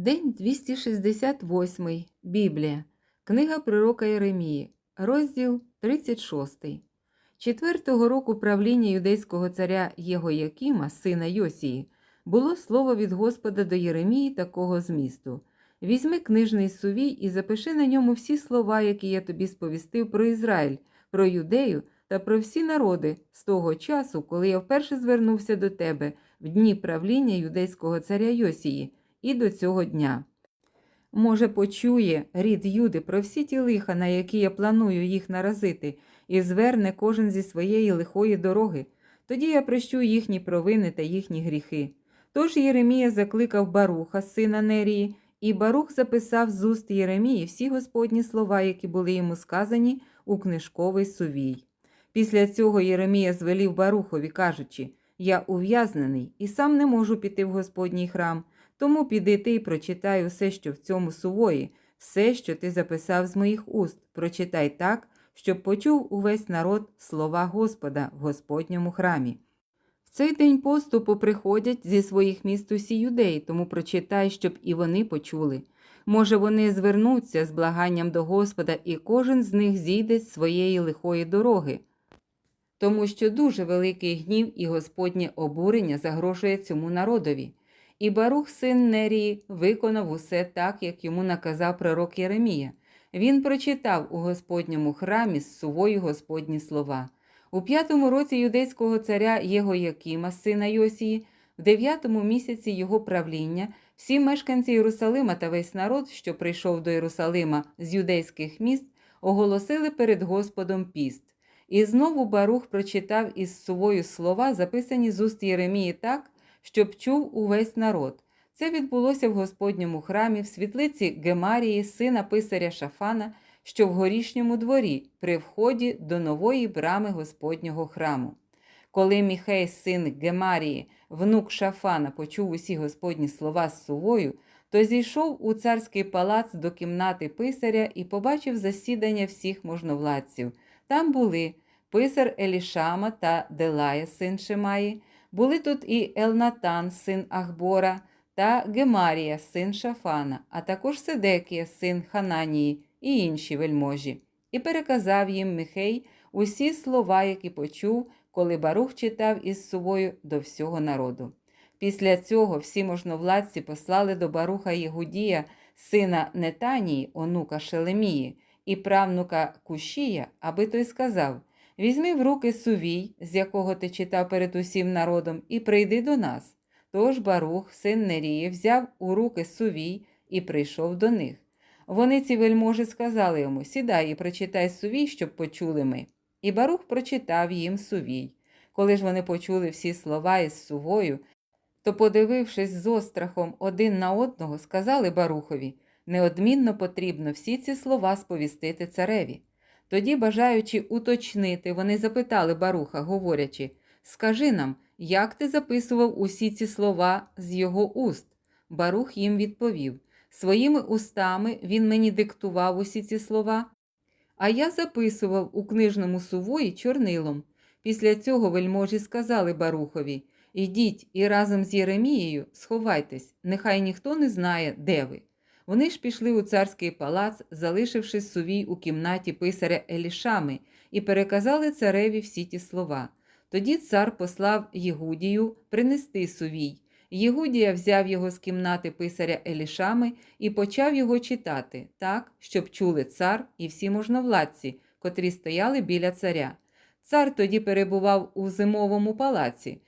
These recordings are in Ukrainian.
День 268. Біблія. Книга пророка Єремії. Розділ 36. Четвертого року правління юдейського царя Єгоякіма, сина Йосії, було слово від Господа до Єремії такого змісту. Візьми книжний сувій і запиши на ньому всі слова, які я тобі сповістив про Ізраїль, про юдею та про всі народи з того часу, коли я вперше звернувся до тебе в дні правління юдейського царя Йосії і до цього дня. Може, почує рід Юди про всі ті лиха, на які я планую їх наразити, і зверне кожен зі своєї лихої дороги. Тоді я прощу їхні провини та їхні гріхи. Тож Єремія закликав Баруха, сина Нерії, і Барух записав з уст Єремії всі господні слова, які були йому сказані у книжковий сувій. Після цього Єремія звелів Барухові, кажучи: Я ув'язнений і сам не можу піти в Господній храм. Тому піди ти і прочитай усе, що в цьому сувої, все, що ти записав з моїх уст, прочитай так, щоб почув увесь народ слова Господа в Господньому храмі. В цей день поступу приходять зі своїх міст усі юдеї, тому прочитай, щоб і вони почули. Може, вони звернуться з благанням до Господа, і кожен з них зійде з своєї лихої дороги. Тому що дуже великий гнів і Господнє обурення загрожує цьому народові. І Барух, син Нерії, виконав усе так, як йому наказав пророк Єремія. Він прочитав у Господньому храмі з сувою Господні слова. У п'ятому році юдейського царя Єгоякіма, сина Йосії, в дев'ятому місяці його правління, всі мешканці Єрусалима та весь народ, що прийшов до Єрусалима з юдейських міст, оголосили перед Господом піст. І знову Барух прочитав із сувою слова, записані з уст Єремії так, щоб чув увесь народ. Це відбулося в Господньому храмі в світлиці Гемарії, сина писаря Шафана, що в горішньому дворі, при вході до нової брами Господнього храму. Коли Міхей, син Гемарії, внук Шафана, почув усі Господні слова з сувою, то зійшов у царський палац до кімнати писаря і побачив засідання всіх можновладців. Там були писар Елішама та Делая, син Шемаї, були тут і Елнатан, син Ахбора, та Гемарія, син Шафана, а також Седекія, син Хананії і інші вельможі, і переказав їм Михей усі слова, які почув, коли Барух читав із сувою до всього народу. Після цього всі можновладці послали до Баруха Єгудія, сина Нетанії, онука Шелемії, і правнука Кушія, аби той сказав Візьми в руки сувій, з якого ти читав перед усім народом, і прийди до нас. Тож Барух, син Нерії, взяв у руки сувій і прийшов до них. Вони ці вельможі сказали йому Сідай і прочитай сувій, щоб почули ми. І Барух прочитав їм сувій. Коли ж вони почули всі слова із сувою, то, подивившись з острахом один на одного, сказали Барухові неодмінно потрібно всі ці слова сповістити цареві. Тоді, бажаючи уточнити, вони запитали Баруха, говорячи Скажи нам, як ти записував усі ці слова з його уст? Барух їм відповів Своїми устами він мені диктував усі ці слова, а я записував у книжному сувої чорнилом. Після цього вельможі сказали Барухові Ідіть і разом з Єремією сховайтесь, нехай ніхто не знає, де ви. Вони ж пішли у царський палац, залишивши сувій у кімнаті писаря Елішами, і переказали цареві всі ті слова. Тоді цар послав Єгудію принести сувій. Єгудія взяв його з кімнати писаря Елішами і почав його читати так, щоб чули цар і всі можновладці, котрі стояли біля царя. Цар тоді перебував у зимовому палаці.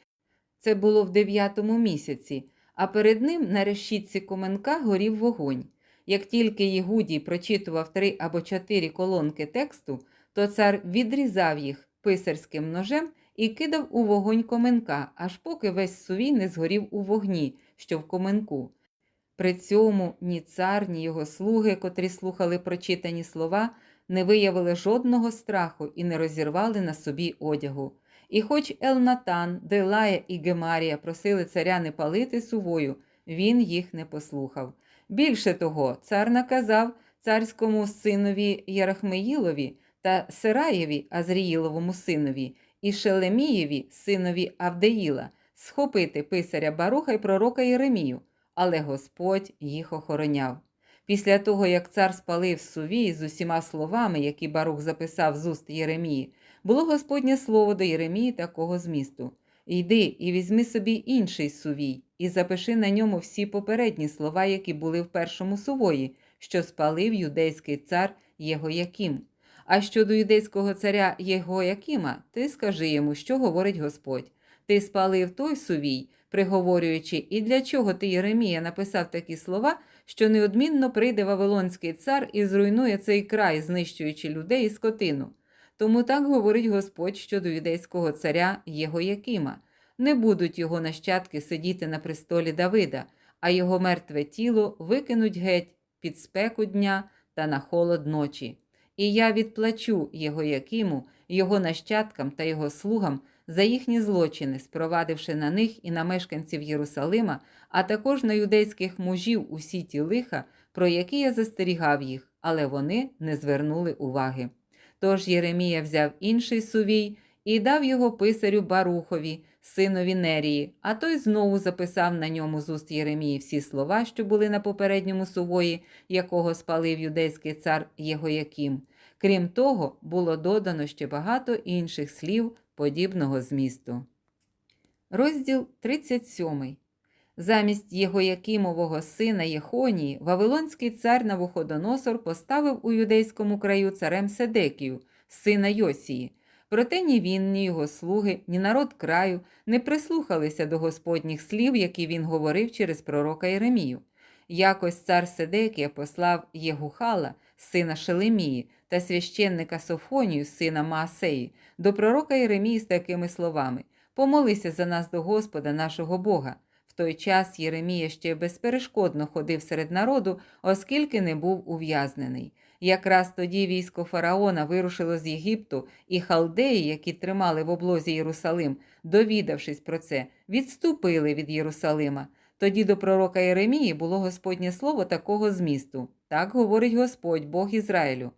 Це було в дев'ятому місяці, а перед ним на решітці коменка горів вогонь. Як тільки Єгудій прочитував три або чотири колонки тексту, то цар відрізав їх писарським ножем і кидав у вогонь коменка, аж поки весь сувій не згорів у вогні, що в коменку. При цьому ні цар, ні його слуги, котрі слухали прочитані слова, не виявили жодного страху і не розірвали на собі одягу. І хоч Елнатан, Делая і Гемарія просили царя не палити сувою, він їх не послухав. Більше того, цар наказав царському синові Ярахмеїлові та Сираєві, Азріїловому синові, і Шелемієві, синові Авдеїла, схопити писаря Баруха й пророка Єремію. але Господь їх охороняв. Після того, як цар спалив сувій з усіма словами, які Барух записав з уст Єремії, було Господнє слово до Єремії такого змісту. Йди і візьми собі інший сувій, і запиши на ньому всі попередні слова, які були в першому сувої, що спалив юдейський цар Єгояким. А щодо юдейського царя Єгоякима, ти скажи йому, що говорить Господь. Ти спалив той сувій, приговорюючи, і для чого ти, Єремія, написав такі слова, що неодмінно прийде Вавилонський цар і зруйнує цей край, знищуючи людей і скотину. Тому так говорить Господь щодо юдейського царя Єгоякима. Не будуть його нащадки сидіти на престолі Давида, а його мертве тіло викинуть геть під спеку дня та на холод ночі. І я відплачу Єгоякиму, його нащадкам та його слугам за їхні злочини, спровадивши на них і на мешканців Єрусалима, а також на юдейських мужів усі ті лиха, про які я застерігав їх, але вони не звернули уваги. Тож Єремія взяв інший сувій і дав його писарю Барухові, синові Нерії, а той знову записав на ньому з уст Єремії всі слова, що були на попередньому сувої, якого спалив юдейський цар Єгояким. Крім того, було додано ще багато інших слів подібного змісту. Розділ 37. Замість Єгоякимового сина Єхонії Вавилонський цар Навуходоносор поставив у юдейському краю царем Седекію, сина Йосії. Проте ні він, ні його слуги, ні народ краю не прислухалися до господніх слів, які він говорив через пророка Єремію. Якось цар Седекія послав Єгухала, сина Шелемії, та священника Софонію, сина Маасеї, до пророка Єремії з такими словами: Помолися за нас до Господа нашого Бога. В той час Єремія ще безперешкодно ходив серед народу, оскільки не був ув'язнений. Якраз тоді військо фараона вирушило з Єгипту, і халдеї, які тримали в облозі Єрусалим, довідавшись про це, відступили від Єрусалима. Тоді до пророка Єремії було Господнє слово такого змісту. Так говорить Господь, Бог Ізраїлю.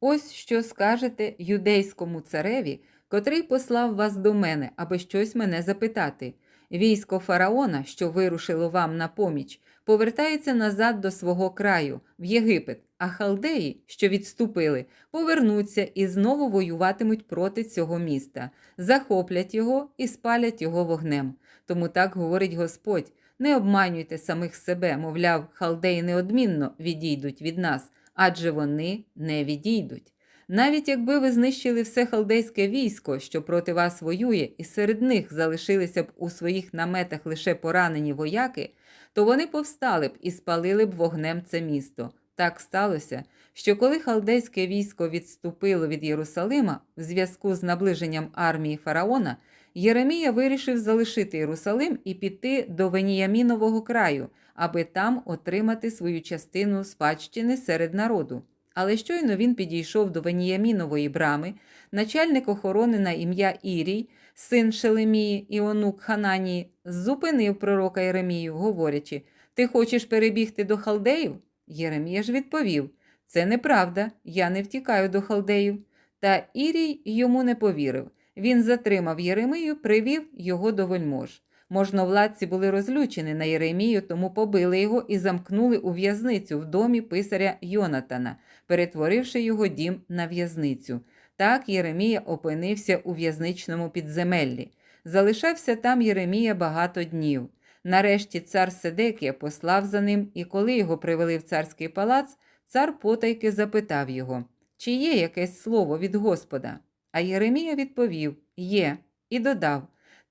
Ось що скажете юдейському цареві, котрий послав вас до мене, аби щось мене запитати. Військо фараона, що вирушило вам на поміч, повертається назад до свого краю, в Єгипет, а халдеї, що відступили, повернуться і знову воюватимуть проти цього міста, захоплять його і спалять його вогнем. Тому так говорить Господь: не обманюйте самих себе, мовляв, халдеї неодмінно відійдуть від нас, адже вони не відійдуть. Навіть якби ви знищили все халдейське військо, що проти вас воює, і серед них залишилися б у своїх наметах лише поранені вояки, то вони повстали б і спалили б вогнем це місто. Так сталося, що коли халдейське військо відступило від Єрусалима в зв'язку з наближенням армії фараона, Єремія вирішив залишити Єрусалим і піти до Веніямінового краю, аби там отримати свою частину спадщини серед народу. Але щойно він підійшов до Веніямінової брами, начальник охорони на ім'я Ірій, син Шелемії і онук Хананії, зупинив пророка Єремію, говорячи: Ти хочеш перебігти до халдеїв? Єремія ж відповів: Це неправда, я не втікаю до халдеїв. Та Ірій йому не повірив. Він затримав Єремію, привів його до вельмож. Можновладці були розлючені на Єремію, тому побили його і замкнули у в'язницю в домі писаря Йонатана, перетворивши його дім на в'язницю. Так Єремія опинився у в'язничному підземеллі. Залишався там Єремія багато днів. Нарешті цар Седекія послав за ним, і коли його привели в царський палац, цар потайки запитав його, чи є якесь слово від Господа. А Єремія відповів Є, і додав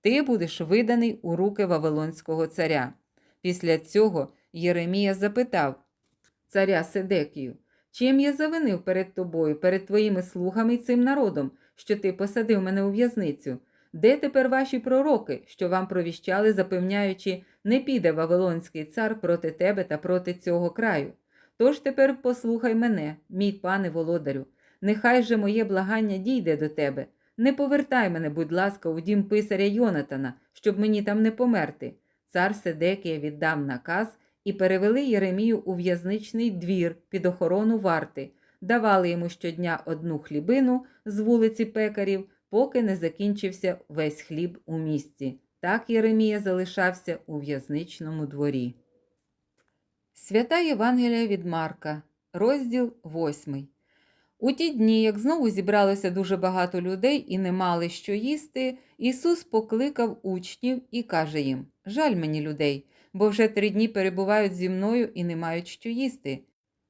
Ти будеш виданий у руки Вавилонського царя. Після цього Єремія запитав царя Седекію, чим я завинив перед тобою, перед твоїми слугами і цим народом, що ти посадив мене у в'язницю? Де тепер ваші пророки, що вам провіщали, запевняючи, не піде Вавилонський цар проти тебе та проти цього краю? Тож тепер послухай мене, мій пане володарю. Нехай же моє благання дійде до тебе. Не повертай мене, будь ласка, у дім писаря Йонатана, щоб мені там не померти. Цар Седекія віддав наказ і перевели Єремію у в'язничний двір під охорону варти, давали йому щодня одну хлібину з вулиці пекарів, поки не закінчився весь хліб у місті. Так Єремія залишався у в'язничному дворі. Свята Євангелія від Марка, розділ 8. У ті дні, як знову зібралося дуже багато людей і не мали що їсти, Ісус покликав учнів і каже їм: Жаль мені людей, бо вже три дні перебувають зі мною і не мають що їсти.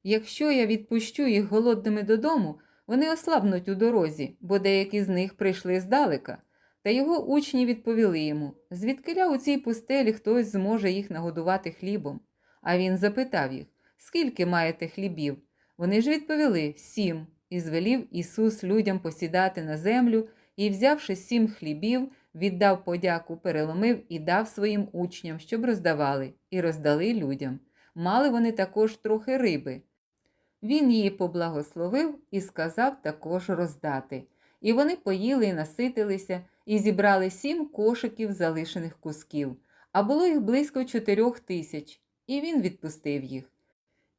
Якщо я відпущу їх голодними додому, вони ослабнуть у дорозі, бо деякі з них прийшли здалека. Та його учні відповіли йому, звідкиля у цій пустелі хтось зможе їх нагодувати хлібом. А він запитав їх, скільки маєте хлібів? Вони ж відповіли сім, і звелів Ісус людям посідати на землю, і, взявши сім хлібів, віддав подяку, переломив і дав своїм учням, щоб роздавали, і роздали людям. Мали вони також трохи риби. Він її поблагословив і сказав також роздати. І вони поїли і наситилися, і зібрали сім кошиків залишених кусків, а було їх близько чотирьох тисяч, і він відпустив їх.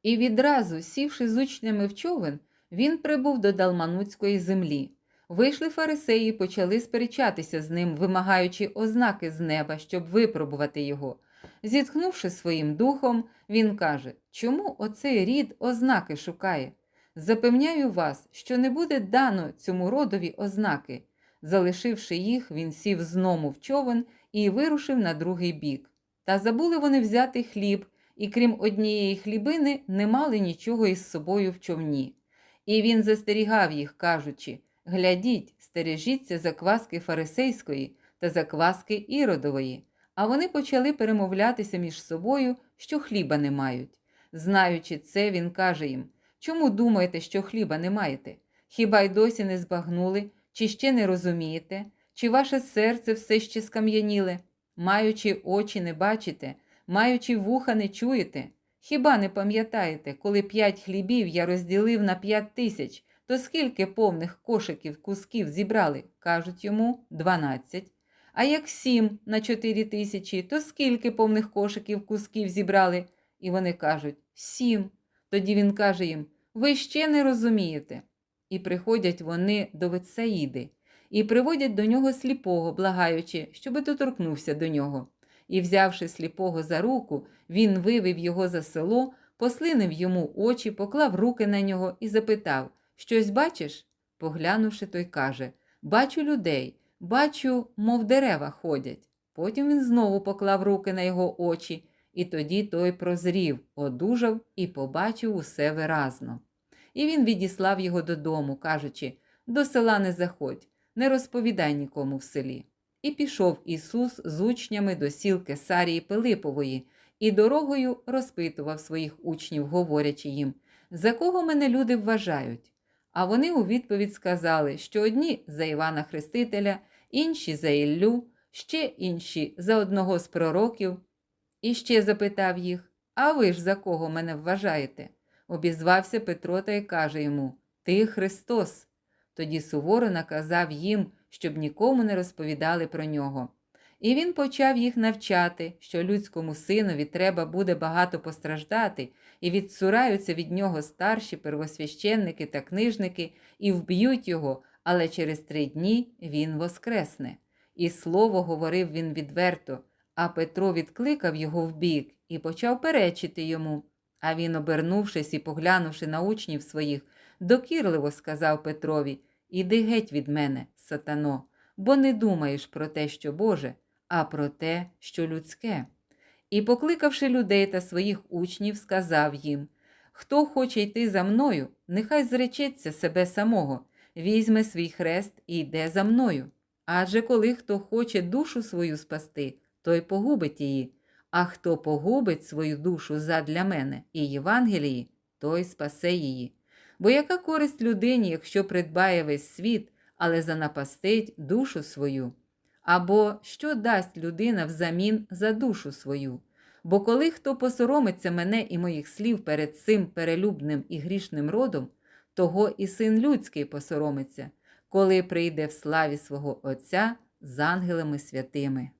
І відразу, сівши з учнями в човен, він прибув до Далмануцької землі. Вийшли фарисеї і почали сперечатися з ним, вимагаючи ознаки з неба, щоб випробувати його. Зітхнувши своїм духом, він каже: Чому оцей рід ознаки шукає? Запевняю вас, що не буде дано цьому родові ознаки. Залишивши їх, він сів знову в човен і вирушив на другий бік. Та забули вони взяти хліб, і крім однієї хлібини, не мали нічого із собою в човні. І він застерігав їх, кажучи: Глядіть, стережіться закваски фарисейської та закваски іродової. А вони почали перемовлятися між собою, що хліба не мають. Знаючи це, він каже їм: Чому думаєте, що хліба не маєте? Хіба й досі не збагнули, чи ще не розумієте, чи ваше серце все ще скам'яніле? Маючи очі, не бачите, маючи вуха, не чуєте? Хіба не пам'ятаєте, коли п'ять хлібів я розділив на п'ять тисяч, то скільки повних кошиків кусків зібрали? кажуть йому дванадцять. А як сім на чотири тисячі, то скільки повних кошиків кусків зібрали? І вони кажуть сім. Тоді він каже їм: Ви ще не розумієте. І приходять вони до Вецаїди, і приводять до нього сліпого, благаючи, щоби доторкнувся до нього. І, взявши сліпого за руку, він вивів його за село, послинив йому очі, поклав руки на нього і запитав Щось бачиш? Поглянувши, той каже Бачу людей, бачу, мов дерева ходять. Потім він знову поклав руки на його очі, і тоді той прозрів, одужав і побачив усе виразно. І він відіслав його додому, кажучи До села не заходь, не розповідай нікому в селі. І пішов Ісус з учнями до сіл Кесарії Пилипової і дорогою розпитував своїх учнів, говорячи їм, за кого мене люди вважають. А вони у відповідь сказали, що одні за Івана Хрестителя, інші за Іллю, ще інші за одного з пророків. І ще запитав їх А ви ж за кого мене вважаєте? Обізвався Петро та й каже йому Ти Христос. Тоді суворо наказав їм, щоб нікому не розповідали про нього. І він почав їх навчати, що людському синові треба буде багато постраждати, і відсураються від нього старші первосвященники та книжники, і вб'ють його, але через три дні він воскресне. І слово говорив він відверто, а Петро відкликав його вбік і почав перечити йому. А він, обернувшись і поглянувши на учнів своїх, докірливо сказав Петрові Іди геть від мене, сатано, бо не думаєш про те, що Боже, а про те, що людське. І, покликавши людей та своїх учнів, сказав їм Хто хоче йти за мною, нехай зречеться себе самого, візьме свій хрест і йде за мною. Адже коли хто хоче душу свою спасти, той погубить її, а хто погубить свою душу задля мене і Євангелії, той спасе її. Бо яка користь людині, якщо придбає весь світ, але занапастить душу свою? Або що дасть людина взамін за душу свою? Бо коли хто посоромиться мене і моїх слів перед цим перелюбним і грішним родом, того і син людський посоромиться, коли прийде в славі свого Отця з ангелами святими.